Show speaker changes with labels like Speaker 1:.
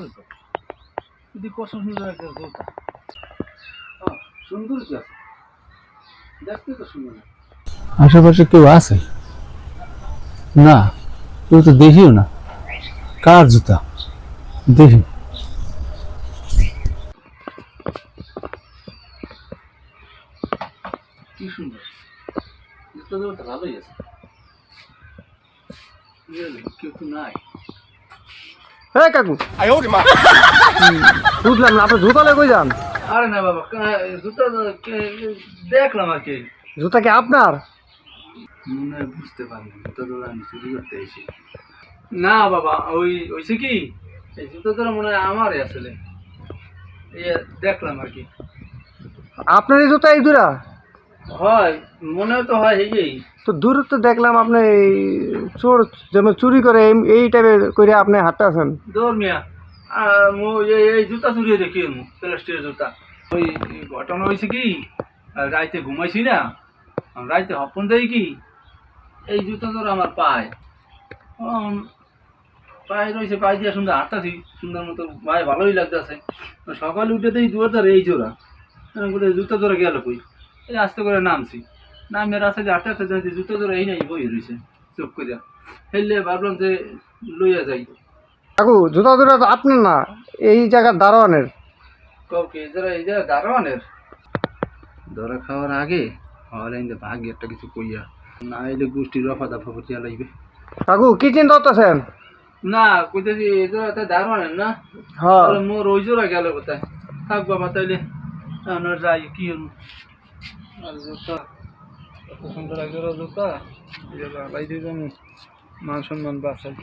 Speaker 1: ওই তো যদি কত সুন্দর একটা জুতা সুন্দর কি আছে। দেখতে তো সুন্দর
Speaker 2: আশেপাশে কেউ আছে? না কেউ তো দেখিও না। কার জুতা? দেখি।
Speaker 1: কি সুন্দর। জুতা ভালোই আছে। কেউ তো নাই।
Speaker 3: হ্যাঁ কাকু। বুঝলাম না আপনি জুতা কই যান?
Speaker 1: আরে না বাবা কা- জুতা দেখলাম আর কি।
Speaker 3: জুতা কি আপনার?
Speaker 1: মনে হয় বুঝতে পারলাম জুতা তো আমি চুরি করতে এসেছি। না বাবা ওই ওইছে কি? এই জুতা তো মনে হয় আমারই আসলে। এই দেখলাম আর কি।
Speaker 3: আপনার এই জুতা এই দুরা
Speaker 1: হয় মনে তো হয়
Speaker 3: তো দেখলাম আপনি এই চোর যেমন চুরি করে এই- এই টাইপের করে আপনি আছেন।
Speaker 1: দৌড় মিয়া মো এই এই জুতা চুরি দেখি মু প্লাস্টিকের জুতা। ওই ঘটনা হয়েছে কি আর রাইতে ঘুমাইছি না আর রাইতে হপন দেয় কি এই জুতা তোর আমার পায়। পায়ে রয়েছে পায়ে দিয়ে সুন্দর হাঁটতাছি সুন্দর মতো পায়ে ভালোই লাগতেছে। সকালে উঠে দেই দুয়ার ধরে এই জোড়া। আমি বলে জুতা ধরে গেল কই? আস্তে করে নামছি। নামে রাস্তায় হাঁটতে হাঁটতে যাইতে জুতা ধরে এই নাই বই রয়েছে চুপ করে ফেললে ভাবলাম যে লইয়া যাই।
Speaker 3: কাকু জুতা দুরা তো আপনার না এই জায়গার দারোয়ানের।
Speaker 1: কাউকে যারা এই যারা দারোয়ানের? ধরা খাওয়ার আগে এই ভাগ্যে একটা কিছু কইয়া। না এলে গোষ্ঠীর রফা দফা করিয়া লাগবে
Speaker 3: কাকু কি চিন্তা করতেছেন?
Speaker 1: না কইতেছি এই তা দারোয়ানের না?
Speaker 3: হ্যাঁ।
Speaker 1: মোর ওই জোড়া গেল কোথায়? থাক বাবা তাইলে আমরা যাই কি হল আর জুতা। কত সুন্দর একজোড়া জুতা। লাই দিয়ে মান সম্মান বাঁচাই।